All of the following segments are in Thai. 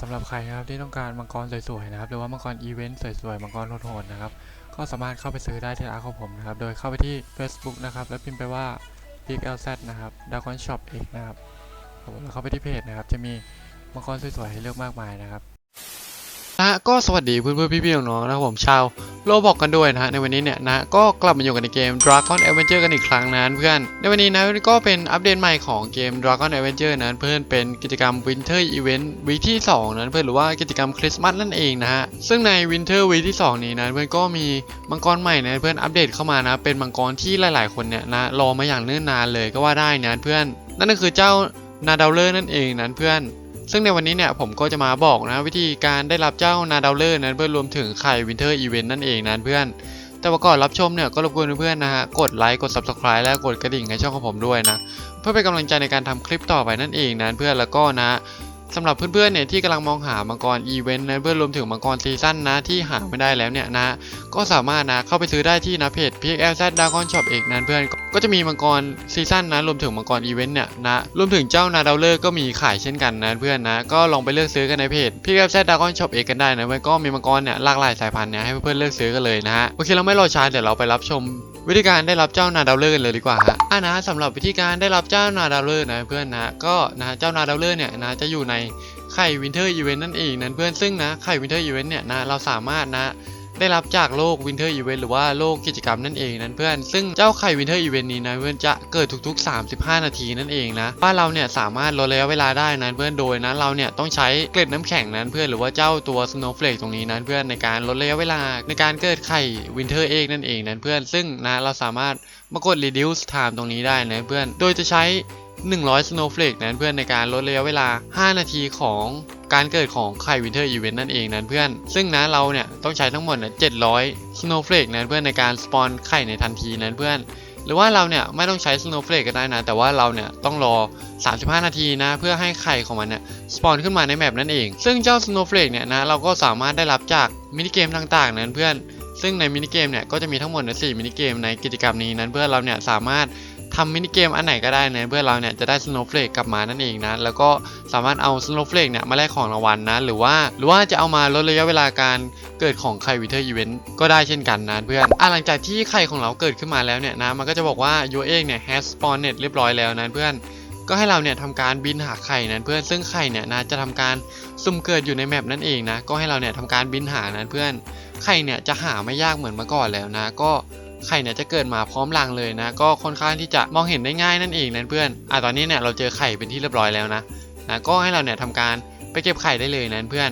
สำหรับใครนะครับที่ต้องการมังกรสวยๆนะครับหรือว่ามังกรอีเวนต์สวยๆมังกรโหดๆนะครับก็สามารถเข้าไปซื้อได้ที่ร้านของผมนะครับโดยเข้าไปที่ Facebook นะครับแล้วพิมพ์ไปว่า Big LZ นะครับ Dragon Shop X นะครับผมแล้วเข้าไปที่เพจนะครับจะมีมังกรสวยๆให้เลือกมากมายนะครับนะก็สวัสดีเพื่อนๆพี่ๆน้องๆนะครับผมชาว โลบอกกันด้วยนะฮะในวันนี้เนี่ยนะก็กลับมาอยู่กันในเกม Dragon Adventure กันอีกครั้งนะเพื่อน ในวันนี้นะก็เป็นอัปเดตใหม่ของเกม Dragon Adventure นะเพื่อนเป็นกิจกรรม Winter Event วีที่2นั้นเพื่อนหรือว่ากิจกรรมคริสต์มาสนั่นเองนะฮะซึ่งใน Winter วีที่ 2 นี้นะเพื่อนก็มีมังกรใหม่นะเพื่อนอัปเดตเข้ามานะเป็นมังกรที่หลาย ๆ คนเนี่ยนะรอมาอย่างเนิ่นนานเลยก็ว่าได้นะเพื่อน นั่นก็คือเจ้านาดาวเลอร์นั่นเองนะเพื่อน ซึ่งในวันนี้เนี่ยผมก็จะมาบอกนะวิธีการได้รับเจ้านาดาวเลอร์นั้นเพื่อรวมถึงไข่วินเทอร์อีเวนต์นั่นเองนะเพื่อน แต่ว่าก่อนรับชมเนี่ยก็รบกวนเพื่อนๆนะฮะกดไลค์กด subscribe และกดกระดิ่งในช่องของผมด้วยนะ เพื่อเป็นกำลังใจในการทำคลิปต่อไปนั่นเองนะเพื่อนแล้วก็นะสำหรับเพื่อนๆเนี่ยที่กำลังมองหามังกรอีเวนต์นะเพื่อนรวมถึงมังกรซีซั่นนะที่หาไม่ได้แล้วเนี่ยนะก็สามารถนะเข้าไปซื้อได้ที่นะเพจ PXLZ Dragon Shop เอกนะเพื่อน ก็จะมีมังกรซีซั่นนะรวมถึงมังกรอีเวนต์เนี่ยนะรวมถึงเจ้านาดาวเลอร์ก็มีขายเช่นกันนะเพื่อนนะก็ลองไปเลือกซื้อกันในเพจ PXLZ Dragon Shop เอกกันได้นะเพื่อนก็มีมังกรเนี่ยหลากหลายสายพันธุ์เนี่ยให้เพื่อนๆเลือกซื้อกันเลยนะฮะโอเคเราไม่รอช้าเดี๋ยวเราไปรับชมวิธีการได้รับเจ้านาดาวเลอร์กันเลยดีกว่าฮะอะนะสำหรับวิธีการได้รับเจ้านาดาวเลอร์นะเพื่อนนะก็นะเจ้านาดาวเลอร์เนี่ยนะจะอยู่ในไข่วินเทอร์อีเวนต์นั่นเองนะเพื่อนซึ่งนะไข่วินเทอร์อีเวนต์เนี่ยนะเราสามารถนะ ได้รับจากโลกวินเทอร์อีเวนต์หรือว่าโลกกิจกรรมนั่นเองนั้นเพื่อน ซึ่งเจ้าไข่วินเทอร์อีเวนต์นี้นะเพื่อนจะเกิดทุกๆ 35 นาทีนั่นเองนะว่าเราเนี่ยสามารถลดระยะเวลาได้นั้นเพื่อนโดยนะเราเนี่ยต้องใช้เกล็ดน้ำแข็งนั้นเพื่อนหรือว่าเจ้าตัว Snowflake ตรงนี้นั้นเพื่อนในการลดระยะเวลาในการเกิดไข่วินเทอร์เอกนั่นเองนั้นเพื่อนซึ่งนะเราสามารถมากด reduce time ตรงนี้ได้นะเพื่อนโดยจะใช้ 100 snowflake นั้นเพื่อนในการลดระยะเวลา 5 นาทีของการเกิดของไข่ winter event นั่นเองนั้นเพื่อน ซึ่งนะเราเนี่ยต้องใช้ทั้งหมดเนะ700 snowflake นั้นเพื่อนในการสปอนไข่ในทันทีนั้นเพื่อน หรือว่าเราเนี่ยไม่ต้องใช้ snowflake ก็ได้นะ แต่ว่าเราเนี่ยต้องรอ 35 นาทีนะเพื่อให้ไข่ของมันเนี่ยสปอนขึ้นมาในแมปนั่นเอง ซึ่งเจ้า snowflake เนี่ยนะเราก็สามารถได้รับจากมินิเกมต่างๆ นั้นเพื่อนซึ่งในมินิเกมเนี่ยก็จะมีทั้งหมดใน4มินิเกมในกิจกรรมนี้นั้นเพื่อเราเนี่ยสามารถ ทำมินิเกมอันไหนก็ได้นะเพื่อเราเนี่ยจะได้ Snowflake กลับมานั่นเองนะแล้วก็สามารถเอา Snowflake เนี่ยมาแลกของรางวัลนะหรือว่าหรือว่าจะเอามาลดระยะเวลาการเกิดของไข่วิเทอร์อีเวนต์ก็ได้เช่นกันนะเพื่อนอะหลังจากที่ไข่ของเราเกิดขึ้นมาแล้วเนี่ยนะมันก็จะบอกว่า your egg เนี่ย has spawned เรียบร้อยแล้วนะเพื่อนก็ให้เราเนี่ยทำการบินหาไข่นั้นเพื่อนซึ่งไข่เนี่ยนะจะทำการสุ่มเกิดอยู่ในแมปนั่นเองนะก็ให้เราเนี่ยทำการบินหานั้นเพื่อนไข่เนี่ยจะหาไม่ยากเหมือนเมื่อก่อนแล้วนะ ก็ ไข่เนี่ยจะเกิดมาพร้อมรังเลยนะ ก็ค่อนข้างที่จะมองเห็นได้ง่ายนั่นเองนั่นเพื่อนอะตอนนี้เนี่ยเราเจอไข่เป็นที่เรียบร้อยแล้วนะนะก็ให้เราเนี่ยทำการไปเก็บไข่ได้เลยนะเพื่อน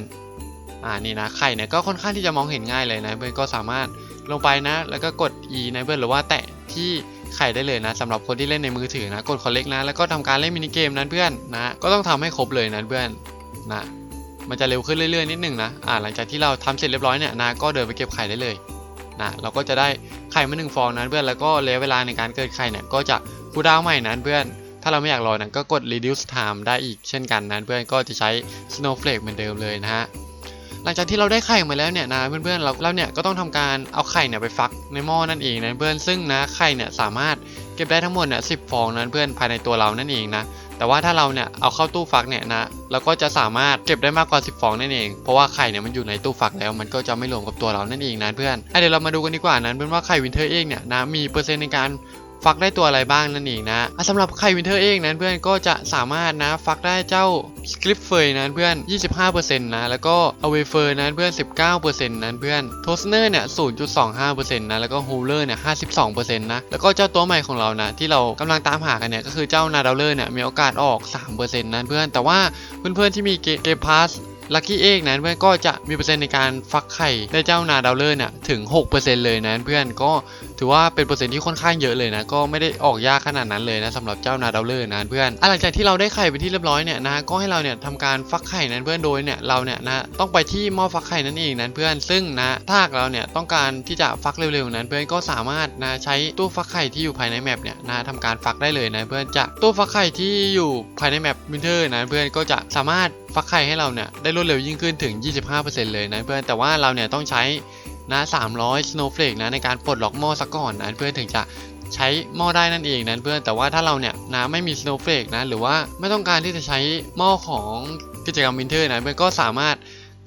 อ่านี่นะไข่เนี่ยก็ค่อนข้างที่จะมองเห็นง่ายเลยนะเพื่อนก็สามารถลงไปนะ แล้วก็กด E นะเพื่อนหรือว่าแตะที่ไข่ได้เลยนะสำหรับคนที่เล่นในมือถือนะ กดคอลเลกนะแล้วก็ทำการเล่นมินิเกมนั้นเพื่อนนะก็ต้องทำให้ครบเลยนะเพื่อนนะมันจะเร็วขึ้นเรื่อยๆนิดหนึงนะอ่าหลังจากที่เราทำเสร็จเรียบร้อยเนี่ยนะก็เดินไปเก็บไข่ได้เลย นะเราก็จะได้ไข่มาหนึ่งฟองนั้นเพื่อนแล้วก็ระยะเวลาในการเกิดไข่เนี่ยก็จะคูดาวใหม่นั้นเพื่อน ถ้าเราไม่อยากรอนะก็กด reduce time ได้อีกเช่นกันนั้นเพื่อนก็จะใช้ snowflake เหมือนเดิมเลยนะฮะหลังจากที่เราได้ไข่มาแล้วเนี่ยนะเพื่อนๆเราเราเนี่ยก็ต้องทำการเอาไข่เนี่ยไปฟักในหม้อนั่นเองนะเพื่อนซึ่งนะไข่เนี่ยสามารถเก็บได้ทั้งหมดเนี่ยสิฟองนั้นเพื่อนภายในตัวเรานั่นเองนะ แต่ว่าถ้าเราเนี่ยเอาเข้าตู้ฟักเนี่ยนะเราก็จะสามารถเก็บได้มากกว่า 10 ฟองนั่นเอง เพราะว่าไข่เนี่ยมันอยู่ในตู้ฟักแล้วมันก็จะไม่รวมกับตัวเรานั่นเองนะเพื่อนอะเดี๋ยวเรามาดูกันดีกว่านั้นเพื่อนว่าไข่วินเทอร์เองเนี่ยนะมีเปอร์เซ็นต์ในการ ฟักได้ตัวอะไรบ้างนั่นเองนะสำหรับไข่วินเทอร์เองนั้นเพื่อนก็จะสามารถนะฟักได้เจ้าสคริปเฟยนั้นเพื่อน 25%นะแล้วก็อเวเฟอร์นั้นเพื่อน 19%นั้นเพื่อนโทสเนอร์เนี่ย 0.25%นะแล้วก็ฮูลเลอร์เนี่ย 52%นะแล้วก็เจ้าตัวใหม่ของเรานะที่เรากำลังตามหากันเนี่ยก็คือเจ้านาดาวเลอร์เนี่ยมีโอกาสออก 3%นั้นเพื่อนแต่ว่าเพื่อนๆที่มีเกมพาส ลัคกี้เอกนั้นเพื่อนก็จะมีเปอร์เซ็นต์ในการฟักไข่ได้เจ้านาดาวเลอร์เนี่ยถึง 6%เลยนะเพื่อนก็ถือว่าเป็นเปอร์เซ็นต์ที่ค่อนข้างเยอะเลยนะก็ไม่ได้ออกยากขนาดนั้นเลยนะสำหรับเจ้านาดาวเลอร์นะเพื่อนหลังจากที่เราได้ไข่ไปนที่เรียบร้อยเนี่ยนะก็ให้เราเนี่ยทำการฟักไข่นั้นเพื่อนโดยเนี่ยเราเนี่ยนะต้องไปที่หม้อฟักไข่นั่นเองนั้นเพื่อนซึ่งนะถ้าเราเนี่ยต้องการที่จะฟักเร็วๆนั้นเพื่อนก็สามารถนะใช้ตู้ฟักไข่ที่อยู่ภายในแมปเนี่ยนะทำการฟักได้เลยนะเพื่อนจากตู้ฟักไข่ที่อยู่ภายในแมปวินเทอร์นะเพื่อนก็จะสามารถฟักไข่ให้เราเนี่ยได้รวดเร็วยิ่งขึ้นถึง 25%เลยนะเพื่อนแต่ว่าเราเนี่ยต้องใช้นะ300 snowflake นะในการปลดล็อกหม้อซะก่อนนะเพื่อนถึงจะใช้หม้อได้นั่นเองนะเพื่อนแต่ว่าถ้าเราเนี่ยนะไม่มี snowflake นะหรือว่าไม่ต้องการที่จะใช้หม้อของกิจกรรมวินเทอร์นะเพื่อนก็สามารถ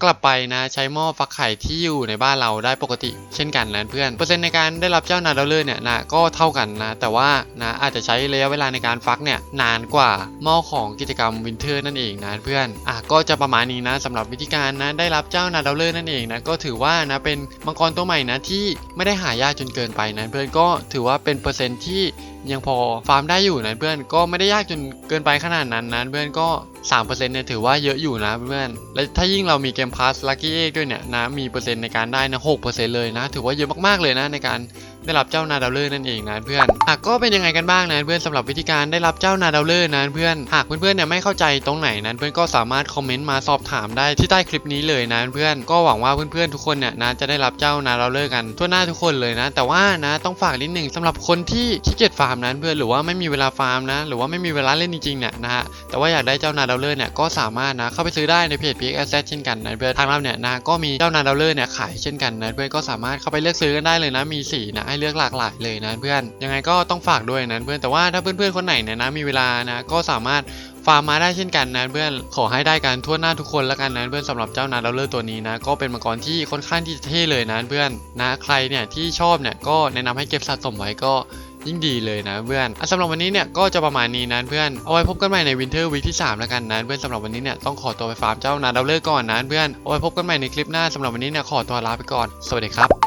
กลับไปนะใช้หม้อฟักไข่ที่อยู่ในบ้านเราได้ปกติ เช่นกันนะเพื่อนเปอร์เซ็นต์ในการได้รับเจ้านาดอลเลอร์เนี่ยนะก็เท่ากันนะแต่ว่านะอาจจะใช้ระยะเวลาในการฟักเนี่ยนานกว่าหม้อของกิจกรรมวินเทอร์นั่นเองนะเพื่อนอะก็จะประมาณนี้นะสำหรับวิธีการนะได้รับเจ้านาดอลเลอร์นั่นเองนะก็ถือว่านะเป็นมังกรตัวใหม่นะที่ไม่ได้หายากจนเกินไปนะเพื่อนก็ถือว่าเป็นเปอร์เซ็นต์ที่ยังพอฟาร์มได้อยู่นะเพื่อนก็ไม่ได้ยากจนเกินไปขนาดนั้นนะเพื่อนก็ 3%เปอร์เซ็นต์เนี่ยถือว่าเยอะอยู่นะเพื่อนและถ้ายิ่งเรามีเกมพาสลั c กี้เอกด้วยเนี่ยนะมีเปอร์เซ็นต์ในการได้นะหกเปอร์เซ็นต์เลยนะ ถือว่าเยอะมากๆเลยนะในการ ได้รับเจ้านาดาวเลอร์นั่นเองนะเพื่อนอะก็เป็นยังไงกันบ้างนะเพื่อนสำหรับวิธีการได้รับเจ้านาดาวเลอร์นะเพื่อนหากเพื่อนๆเนี่ยไม่เข้าใจตรงไหนนะเพื่อนก็สามารถคอมเมนต์มาสอบถามได้ที่ใต้คลิปนี้เลยนะเพื่อนก็หวังว่าเพื่อนๆทุกคนเนี่ยนะจะได้รับเจ้านาดาวเลอร์กันทั่วหน้าทุกคนเลยนะ แต่ว่านะต้องฝากนิดหนึ่งสำหรับคนที่ขี้เกียจฟาร์มนั้นเพื่อนหรือว่าไม่มีเวลาฟาร์มนะ หรือว่าไม่มีเวลาเล่นจริงๆเนี่ยนะฮะแต่ว่าอยากได้เจ้านาดาวเลอร์เนี่ยก็สามารถนะเข้าไปซื้อได้ในเพจ p x a s s e t เช่นกันนะเพื่อนทางเราเนี่ยนะก็มีเจ้านาดาวเลอร์เนี่ยขายเช่นกันนะเพื่อนก็สามารถเข้าไปเลือกซื้อกันได้เลยนะมีสีนะให้เลือกหลากหลายเลยนะเพื่อนยังไงก็ต้องฝากด้วยนะเพื่อนแต่ว่าถ้าเพื่อนๆคนไหนเนี่ยนะมีเวลานะก็สามารถฟาร์มมาได้เช่นกันนะเพื่อนขอให้ได้กันทั่วหน้าทุกคนแล้วกันนะเพื่อนสำหรับเจ้านาดาวเลอร์ตัวนี้นะก็เป็นมังกรที่ค่อนข้างที่จะเท่เลยนะเพื่อนนะใครเนี่ยที่ชอบเนี่ยก็แนะนำให้เก็บสะสมไว้ก็ยิ่งดีเลยนะเพื่อนอสำหรับวันนี้เนี่ยก็จะประมาณนี้นะเพื่อน เอาไว้พบกันใหม่ในวินเทอร์วีคที่ 3 แล้วกันนะเพื่อนสำหรับวันนี้เนี่ยต้องขอตัวไปฟาร์มเจ้านาดาวเลอร์ก่อนนะเพื่อน เอาไว้พบกันใหม่ในคลิปหน้าสำหรับวันนี้เนี่ยขอตัวลาไปก่อน สวัสดีครับ